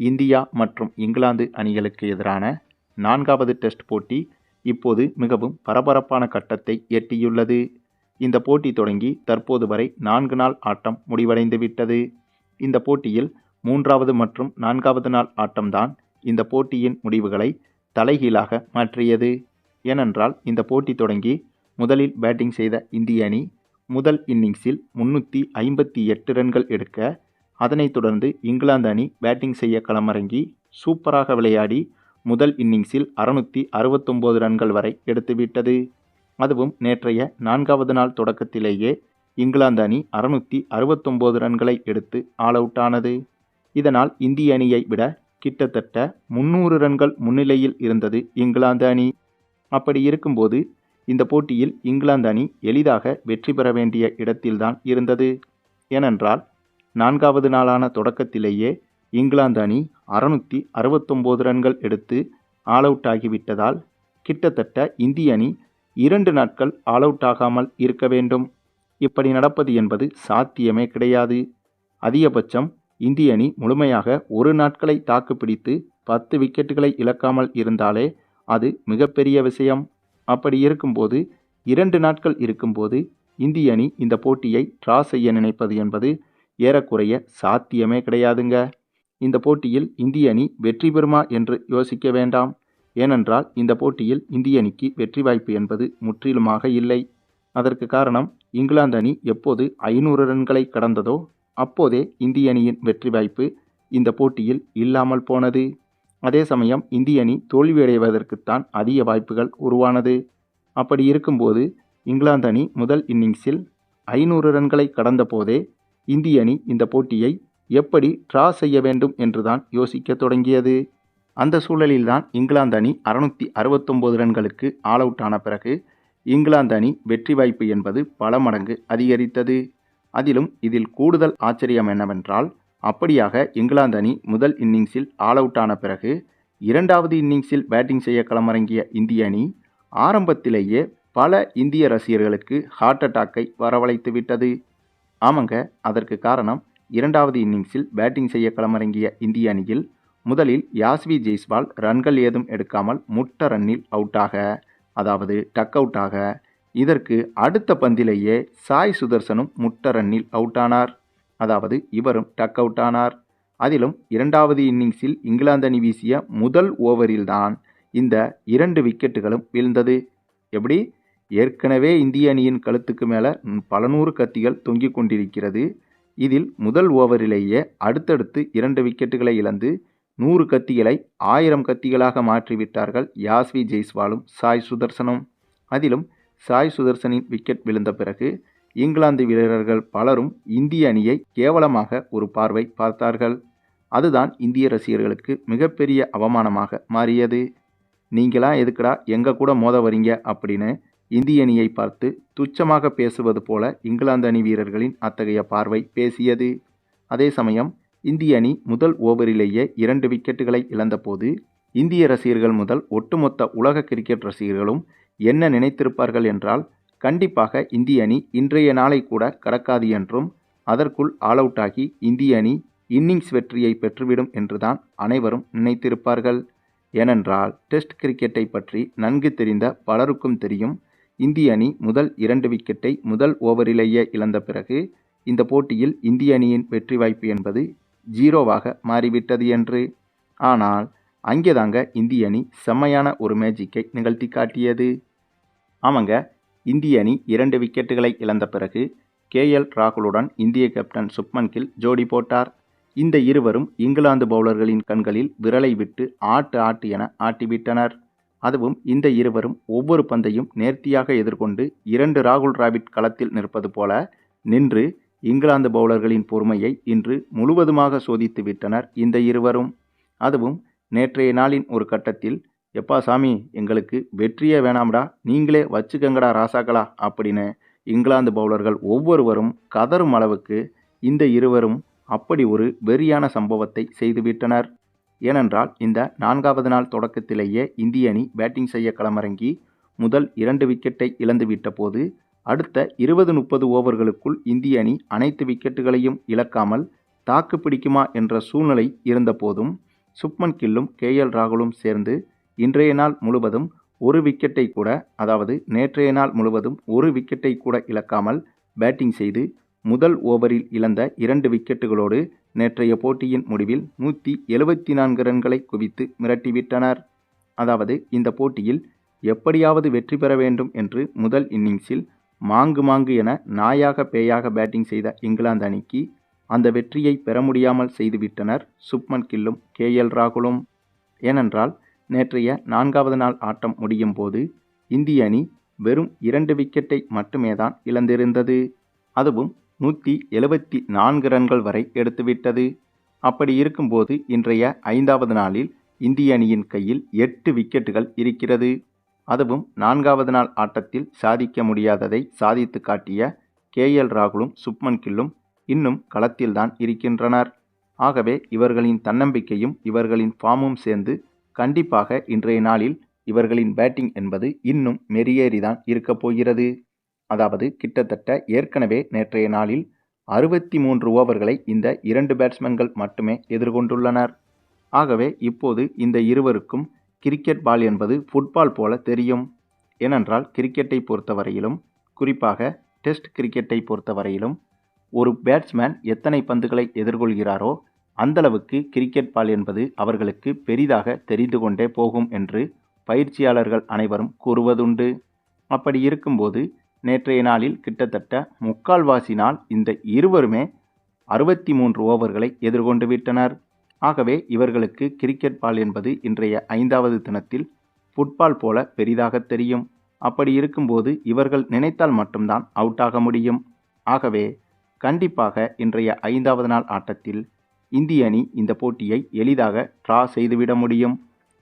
India மற்றும் இங்கிலாந்து அணிகளுக்கு எதிரான நான்காவது டெஸ்ட் போட்டி இப்போது மிகவும் பரபரப்பான கட்டத்தை எட்டியுள்ளது. இந்த போட்டி தொடங்கி தற்போது வரை நான்கு நாள் ஆட்டம் முடிவடைந்துவிட்டது இந்த போட்டியில் மூன்றாவது மற்றும் நான்காவது நாள் ஆட்டம்தான் இந்த போட்டியின் முடிவுகளை தலைகீழாக மாற்றியது. ஏனென்றால் இந்த போட்டி தொடங்கி முதலில் பேட்டிங் செய்த இந்திய அணி முதல் இன்னிங்ஸில் முன்னூற்றி ஐம்பத்தி எட்டு ரன்கள் எடுக்க அதனைத் தொடர்ந்து இங்கிலாந்து அணி பேட்டிங் செய்ய களமிறங்கி சூப்பராக விளையாடி முதல் இன்னிங்ஸில் அறுநூற்றி அறுபத்தொம்போது ரன்கள் வரை எடுத்துவிட்டது அதுவும் நேற்றைய நான்காவது நாள் தொடக்கத்திலேயே இங்கிலாந்து அணி அறுநூற்றி அறுபத்தொம்போது ரன்களை எடுத்து ஆல் அவுட் ஆனது. இதனால் இந்திய அணியை விட கிட்டத்தட்ட முன்னூறு ரன்கள் முன்னிலையில் இருந்தது இங்கிலாந்து அணி. அப்படி இருக்கும்போது இந்த போட்டியில் இங்கிலாந்து அணி எளிதாக வெற்றி பெற வேண்டிய இடத்தில்தான் இருந்தது. ஏனென்றால் நான்காவது நாளான தொடக்கத்திலேயே இங்கிலாந்து அணி அறுநூற்றி அறுபத்தொம்போது ரன்கள் எடுத்து ஆல் அவுட் ஆகிவிட்டதால் கிட்டத்தட்ட இந்திய அணி இரண்டு நாட்கள் ஆல் அவுட் ஆகாமல் இருக்க வேண்டும். இப்படி நடப்பது என்பது சாத்தியமே கிடையாது. அதிகபட்சம் இந்திய அணி முழுமையாக ஒரு நாட்களை தாக்குப்பிடித்து பத்து விக்கெட்டுகளை இழக்காமல் இருந்தாலே அது மிகப்பெரிய விஷயம். அப்படி இருக்கும்போது இரண்டு நாட்கள் இருக்கும்போது இந்திய அணி இந்த போட்டியை ட்ரா செய்ய நினைப்பது என்பது ஏறக்குறைய சாத்தியமே கிடையாதுங்க. இந்த போட்டியில் இந்திய அணி வெற்றி பெறுமா என்று யோசிக்க வேண்டாம். ஏனென்றால் இந்த போட்டியில் இந்திய அணிக்கு வெற்றி வாய்ப்பு என்பது முற்றிலுமாக இல்லை. அதற்கு காரணம் இங்கிலாந்து அணி எப்போது ஐநூறு ரன்களை கடந்ததோ அப்போதே இந்திய அணியின் வெற்றி வாய்ப்பு இந்த போட்டியில் இல்லாமல் போனது. அதே சமயம் இந்திய அணி தோல்வியடைவதற்குத்தான் அதிக வாய்ப்புகள் உருவானது. அப்படி இருக்கும்போது இங்கிலாந்து அணி முதல் இன்னிங்ஸில் ஐநூறு ரன்களை கடந்த போதே இந்திய அணி இந்த போட்டியை எப்படி ட்ரா செய்ய வேண்டும் என்றுதான் யோசிக்க தொடங்கியது. அந்த சூழலில்தான் இங்கிலாந்து அணி அறுநூற்றி அறுபத்தொம்போது ரன்களுக்கு ஆல் அவுட் ஆன பிறகு இங்கிலாந்து அணி வெற்றி வாய்ப்பு என்பது பல மடங்கு அதிகரித்தது. அதிலும் இதில் கூடுதல் ஆச்சரியம் என்னவென்றால் அப்படியாக இங்கிலாந்து அணி முதல் இன்னிங்ஸில் ஆல் அவுட் ஆன பிறகு இரண்டாவது இன்னிங்ஸில் பேட்டிங் செய்ய களமிறங்கிய இந்திய அணி ஆரம்பத்திலேயே பல இந்திய ரசிகர்களுக்கு ஹார்ட் அட்டாக்கை வரவழைத்து விட்டது ஆமாங்க அதற்கு காரணம் இரண்டாவது இன்னிங்ஸில் பேட்டிங் செய்ய களமிறங்கிய இந்திய அணியில் முதலில் யாஸ்வி ஜெய்ஸ்வால் ரன்கள் ஏதும் எடுக்காமல் முட்ட ரன்னில் அவுட்டாக அதாவது டக் அவுட்டாக. இதற்கு அடுத்த பந்திலேயே சாய் சுதர்சனும் முட்ட ரன்னில் அவுட்டானார். அதாவது இவரும் டக் அவுட் ஆனார் அதிலும் இரண்டாவது இன்னிங்ஸில் இங்கிலாந்து அணி வீசிய முதல் ஓவரில்தான் இந்த இரண்டு விக்கெட்டுகளும் வீழ்ந்தது. எப்படி? ஏற்கனவே இந்திய அணியின் கழுத்துக்கு மேலே பல நூறு கத்திகள் தொங்கிக் கொண்டிருக்கிறது. இதில் முதல் ஓவரிலேயே அடுத்தடுத்து இரண்டு விக்கெட்டுகளை இழந்து நூறு கத்திகளை ஆயிரம் கத்திகளாக மாற்றிவிட்டார்கள் யாஸ்வி ஜெய்ஸ்வாலும் சாய் சுதர்சனும். அதிலும் சாய் சுதர்சனின் விக்கெட் விழுந்த பிறகு இங்கிலாந்து வீரர்கள் பலரும் இந்திய அணியை கேவலமாக ஒரு பார்வை பார்த்தார்கள். அதுதான் இந்திய ரசிகர்களுக்கு மிகப்பெரிய அவமானமாக மாறியது. நீங்களாம் எதுக்குடா எங்கள் கூட மோத வரீங்க? அப்படின்னு இந்திய அணியை பார்த்து துச்சமாக பேசுவது போல இங்கிலாந்து அணி வீரர்களின் அத்தகைய பார்வை பேசியது. அதே சமயம் இந்திய அணி முதல் ஓவரிலேயே இரண்டு விக்கெட்டுகளை இழந்தபோது இந்திய ரசிகர்கள் முதல் ஒட்டுமொத்த உலக கிரிக்கெட் ரசிகர்களும் என்ன நினைத்திருப்பார்கள் என்றால் கண்டிப்பாக இந்திய அணி இன்றைய நாளை கூட கடக்காது என்றும் அதற்குள் ஆல் அவுட் ஆகி இந்திய அணி இன்னிங்ஸ் வெற்றியை பெற்றுவிடும் என்றுதான் அனைவரும் நினைத்திருப்பார்கள். ஏனென்றால் டெஸ்ட் கிரிக்கெட்டை பற்றி நன்கு தெரிந்த பலருக்கும் தெரியும் இந்திய அணி முதல் இரண்டு விக்கெட்டை முதல் ஓவரிலேயே இழந்த பிறகு இந்த போட்டியில் இந்திய அணியின் வெற்றி வாய்ப்பு என்பது ஜீரோவாக மாறிவிட்டது என்று. ஆனால் அங்கேதாங்க இந்திய அணி செம்மையான ஒரு மேஜிக்கை நிகழ்த்தி காட்டியது. ஆமாங்க இந்திய அணி இரண்டு விக்கெட்டுகளை இழந்த பிறகு கேஎல் ராகுலுடன் இந்திய கேப்டன் சுப்மன் கில் ஜோடி போட்டார். இந்த இருவரும் இங்கிலாந்து பவுலர்களின் கண்களில் விரலை விட்டு ஆட்டு ஆட்டு என ஆட்டிவிட்டனர். அதுவும் இந்த இருவரும் ஒவ்வொரு பந்தையும் நேர்த்தியாக எதிர்கொண்டு இரண்டு ராகுல் டிராவிட் களத்தில் நிற்பது போல நின்று இங்கிலாந்து பவுலர்களின் பொறுமையை இன்று முழுவதுமாக சோதித்து விட்டனர் இந்த இருவரும். அதுவும் நேற்றைய நாளின் ஒரு கட்டத்தில் எப்பா சாமி எங்களுக்கு வெற்றியே வேணாம்டா நீங்களே வச்சுக்கங்கடா ராசாக்களா அப்படின்னு இங்கிலாந்து பவுலர்கள் ஒவ்வொருவரும் கதறும் அளவுக்கு இந்த இருவரும் அப்படி ஒரு வெறியான சம்பவத்தை செய்துவிட்டனர் ஏனென்றால் இந்த நான்காவது நாள் தொடக்கத்திலேயே இந்திய அணி பேட்டிங் செய்ய களமிறங்கி முதல் இரண்டு விக்கெட்டை இழந்துவிட்ட போது அடுத்த இருபது முப்பது ஓவர்களுக்குள் இந்திய அணி அனைத்து விக்கெட்டுகளையும் இழக்காமல் தாக்கு பிடிக்குமா என்ற சூழ்நிலை இருந்தபோதும் சுப்மன் கில்லும் கே எல் ராகுலும் சேர்ந்து இன்றைய நாள் முழுவதும் ஒரு விக்கெட்டை கூட அதாவது நேற்றைய நாள் முழுவதும் ஒரு விக்கெட்டை கூட இழக்காமல் பேட்டிங் செய்து முதல் ஓவரில் இழந்த இரண்டு விக்கெட்டுகளோடு நேற்றைய போட்டியின் முடிவில் நூற்றி எழுபத்தி நான்கு ரன்களை குவித்து மிரட்டிவிட்டனர் அதாவது இந்த போட்டியில் எப்படியாவது வெற்றி பெற வேண்டும் என்று முதல் இன்னிங்ஸில் மாங்கு மாங்கு என நாயாக பேயாக பேட்டிங் செய்த இங்கிலாந்து அணிக்கு அந்த வெற்றியை பெற முடியாமல் செய்துவிட்டனர் சுப்மன் கில்லும் கே எல் ராகுலும். ஏனென்றால் நேற்றைய நான்காவது நாள் ஆட்டம் முடியும் போது இந்திய அணி வெறும் இரண்டு விக்கெட்டை மட்டுமே தான் இழந்திருந்தது. அதுவும் நூற்றி எழுபத்தி நான்கு ரன்கள் வரை எடுத்துவிட்டது. அப்படி இருக்கும்போது இன்றைய ஐந்தாவது நாளில் இந்திய அணியின் கையில் எட்டு விக்கெட்டுகள் இருக்கிறது. அதுவும் நான்காவது நாள் ஆட்டத்தில் சாதிக்க முடியாததை சாதித்து காட்டிய கேஎல் ராகுலும் சுப்மன் கில்லும் இன்னும் களத்தில்தான் இருக்கின்றனர். ஆகவே இவர்களின் தன்னம்பிக்கையும் இவர்களின் ஃபார்மும் சேர்ந்து கண்டிப்பாக இன்றைய நாளில் இவர்களின் பேட்டிங் என்பது இன்னும் மெருகேறிதான் இருக்கப் போகிறது. அதாவது கிட்டத்தட்ட ஏற்கனவே நேற்றைய நாளில் அறுபத்தி மூன்று ஓவர்களை இந்த இரண்டு பேட்ஸ்மேன்கள் மட்டுமே எதிர்கொண்டுள்ளனர். ஆகவே இப்போது இந்த இருவருக்கும் கிரிக்கெட் பால் என்பது ஃபுட்பால் போல தெரியும். ஏனென்றால் கிரிக்கெட்டை பொறுத்தவரையிலும் குறிப்பாக டெஸ்ட் கிரிக்கெட்டை பொறுத்தவரையிலும் ஒரு பேட்ஸ்மேன் எத்தனை பந்துகளை எதிர்கொள்கிறாரோ அந்தளவுக்கு கிரிக்கெட் பால் என்பது அவர்களுக்கு பெரிதாக தெரிந்து கொண்டே போகும் என்று பயிற்சியாளர்கள் அனைவரும் கூறுவதுண்டு. அப்படி இருக்கும்போது நேற்றைய நாளில் கிட்டத்தட்ட முக்கால்வாசி நாள் இந்த இருவருமே அறுபத்தி மூன்று ஓவர்களை எதிர்கொண்டு விட்டனர். ஆகவே இவர்களுக்கு கிரிக்கெட் பால் என்பது இன்றைய ஐந்தாவது தினத்தில் ஃபுட்பால் போல பெரிதாக தெரியும். அப்படி இருக்கும்போது இவர்கள் நினைத்தால் மட்டும்தான் அவுட் ஆக முடியும். ஆகவே கண்டிப்பாக இன்றைய ஐந்தாவது நாள் ஆட்டத்தில் இந்திய அணி இந்த போட்டியை எளிதாக ட்ரா செய்துவிட முடியும்.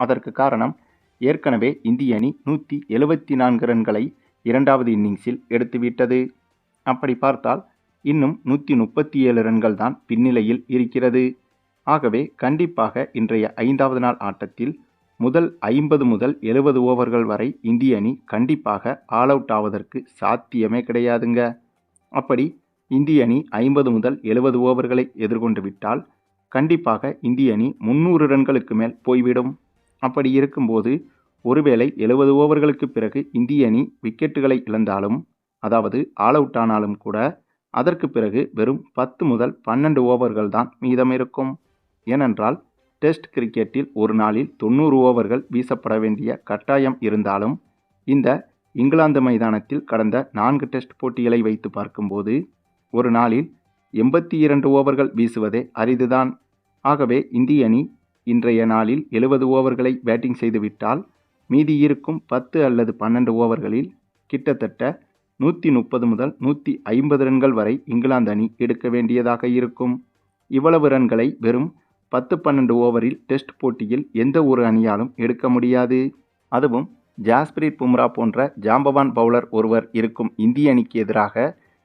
அதற்கு காரணம் ஏற்கனவே இந்திய அணி நூற்றி எழுபத்தி நான்கு ரன்களை இரண்டாவது இன்னிங்ஸில் எடுத்துவிட்டது. அப்படி பார்த்தால் இன்னும் நூற்றி முப்பத்தி ஏழு ரன்கள் தான் பின்னிலையில் இருக்கிறது. ஆகவே கண்டிப்பாக இன்றைய ஐந்தாவது நாள் ஆட்டத்தில் முதல் ஐம்பது முதல் எழுபது ஓவர்கள் வரை இந்திய அணி கண்டிப்பாக ஆல் அவுட் ஆவதற்கு சாத்தியமே கிடையாதுங்க. அப்படி இந்திய அணி ஐம்பது முதல் எழுபது ஓவர்களை எதிர்கொண்டு விட்டால் கண்டிப்பாக இந்திய அணி முந்நூறு ரன்களுக்கு மேல் போய்விடும். அப்படி இருக்கும்போது ஒருவேளை எழுபது ஓவர்களுக்கு பிறகு இந்திய அணி விக்கெட்டுகளை இழந்தாலும் அதாவது ஆல் அவுட் ஆனாலும் கூட அதற்கு பிறகு வெறும் பத்து முதல் பன்னெண்டு ஓவர்கள் தான் மீதம் இருக்கும். ஏனென்றால் டெஸ்ட் கிரிக்கெட்டில் ஒரு நாளில் தொண்ணூறு ஓவர்கள் வீசப்பட வேண்டிய கட்டாயம் இருந்தாலும் இந்த இங்கிலாந்து மைதானத்தில் கடந்த நான்கு டெஸ்ட் போட்டிகளை வைத்து பார்க்கும்போது ஒரு நாளில் எண்பத்தி இரண்டு ஓவர்கள் வீசுவதே அரிதுதான். ஆகவே இந்திய அணி இன்றைய நாளில் எழுபது ஓவர்களை பேட்டிங் செய்துவிட்டால் மீதி இருக்கும் பத்து அல்லது பன்னெண்டு ஓவர்களில் கிட்டத்தட்ட நூற்றி முப்பது முதல் நூற்றி ஐம்பது ரன்கள் வரை இங்கிலாந்து அணி எடுக்க வேண்டியதாக இருக்கும். இவ்வளவு ரன்களை வெறும் பத்து பன்னெண்டு ஓவரில் டெஸ்ட் போட்டியில் எந்த ஒரு அணியாலும் எடுக்க முடியாது. அதுவும் ஜாஸ்பிரீத் பும்ரா போன்ற ஜாம்பவான் பவுலர் ஒருவர் இருக்கும் இந்திய அணிக்கு எதிராக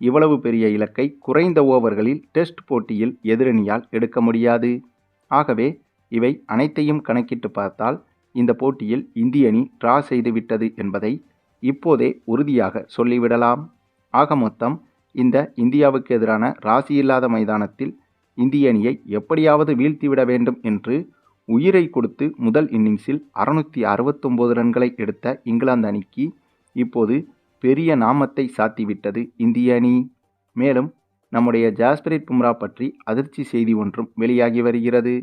இவ்வளவு பெரிய இலக்கை குறைந்த ஓவர்களில் டெஸ்ட் போட்டியில் எதிரணியால் எடுக்க முடியாது. ஆகவே இவை அனைத்தையும் கணக்கிட்டு பார்த்தால் இந்த போட்டியில் இந்திய அணி டிரா செய்துவிட்டது என்பதை இப்போதே உறுதியாக சொல்லிவிடலாம். ஆக மொத்தம் இந்த இந்தியாவுக்கு எதிரான ராசி இல்லாத மைதானத்தில் இந்திய அணியை எப்படியாவது வீழ்த்திவிட வேண்டும் என்று உயிரை கொடுத்து முதல் இன்னிங்ஸில் அறுநூற்றி அறுபத்தொம்போது ரன்களை எடுத்த இங்கிலாந்து அணிக்கு இப்போது பெரிய நாமத்தை சாத்திவிட்டது இந்திய அணி. மேலும் நம்முடைய ஜாஸ்பிரிட் பும்ரா பற்றி அதிர்ச்சி செய்தி ஒன்றும் வெளியாகி வருகிறது.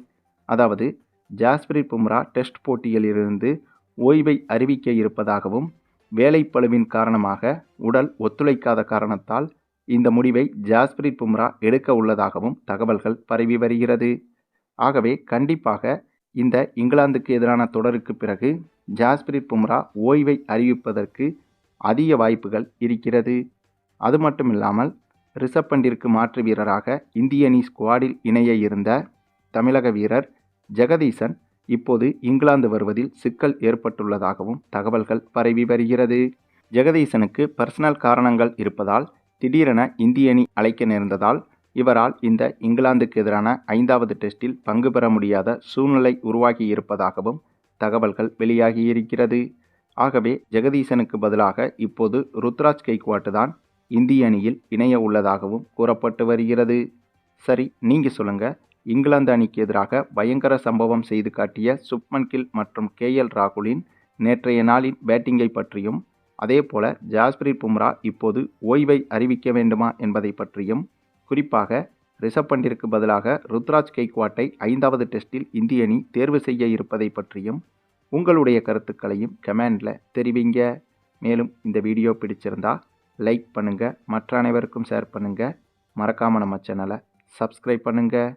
அதாவது ஜாஸ்பிரிட் பும்ரா டெஸ்ட் போட்டியிலிருந்து ஓய்வை அறிவிக்க இருப்பதாகவும் வேலைப்பளுவின் காரணமாக உடல் ஒத்துழைக்காத காரணத்தால் இந்த முடிவை ஜாஸ்பிரிட் பும்ரா எடுக்க உள்ளதாகவும் தகவல்கள் பரவி வருகிறது. ஆகவே கண்டிப்பாக இந்த இங்கிலாந்துக்கு எதிரான தொடருக்கு பிறகு ஜாஸ்பிரிட் பும்ரா ஓய்வை அறிவிப்பதற்கு அதிக வாய்ப்புகள் இருக்கிறது. அது மட்டும் இல்லாமல் ரிஷப் பண்டிற்கு மாற்று வீரராக இந்திய அணி ஸ்குவாடில் இணைய இருந்த தமிழக வீரர் ஜெகதீசன் இப்போது இங்கிலாந்து வருவதில் சிக்கல் ஏற்பட்டுள்ளதாகவும் தகவல்கள் பரவி வருகிறது. ஜெகதீசனுக்கு பர்சனல் காரணங்கள் இருப்பதால் திடீரென இந்திய அணி அழைக்க நேர்ந்ததால் இவரால் இந்த இங்கிலாந்துக்கு எதிரான ஐந்தாவது டெஸ்டில் பங்கு பெற முடியாத சூழ்நிலை உருவாகி இருப்பதாகவும் தகவல்கள் வெளியாகியிருக்கிறது ஆகவே ஜெகதீசனுக்கு பதிலாக இப்போது ருத்ராஜ் கெய்க்வாட்டு தான் இந்திய அணியில் இணைய உள்ளதாகவும் கூறப்பட்டு வருகிறது. சரி நீங்கள் சொல்லுங்கள் இங்கிலாந்து அணிக்கு எதிராக பயங்கர சம்பவம் செய்து காட்டிய சுப்மன் கில் மற்றும் கேஎல் ராகுலின் நேற்றைய நாளின் பேட்டிங்கை பற்றியும் அதேபோல ஜாஸ்பிரித் பும்ரா இப்போது ஓய்வை அறிவிக்க வேண்டுமா என்பதை பற்றியும் குறிப்பாக ரிஷப் பண்டிற்கு பதிலாக ருத்ராஜ் கெய்க்வாட்டை ஐந்தாவது டெஸ்டில் இந்திய அணி தேர்வு செய்ய இருப்பதை பற்றியும் உங்களுடைய கருத்துக்களையும் கமெண்டில் தெரிவிங்க. மேலும் இந்த வீடியோ பிடிச்சிருந்தா லைக் பண்ணுங்கள் மற்ற அனைவருக்கும் ஷேர் பண்ணுங்கள் மறக்காமல் நம்ம சேனலை சப்ஸ்கிரைப் பண்ணுங்கள்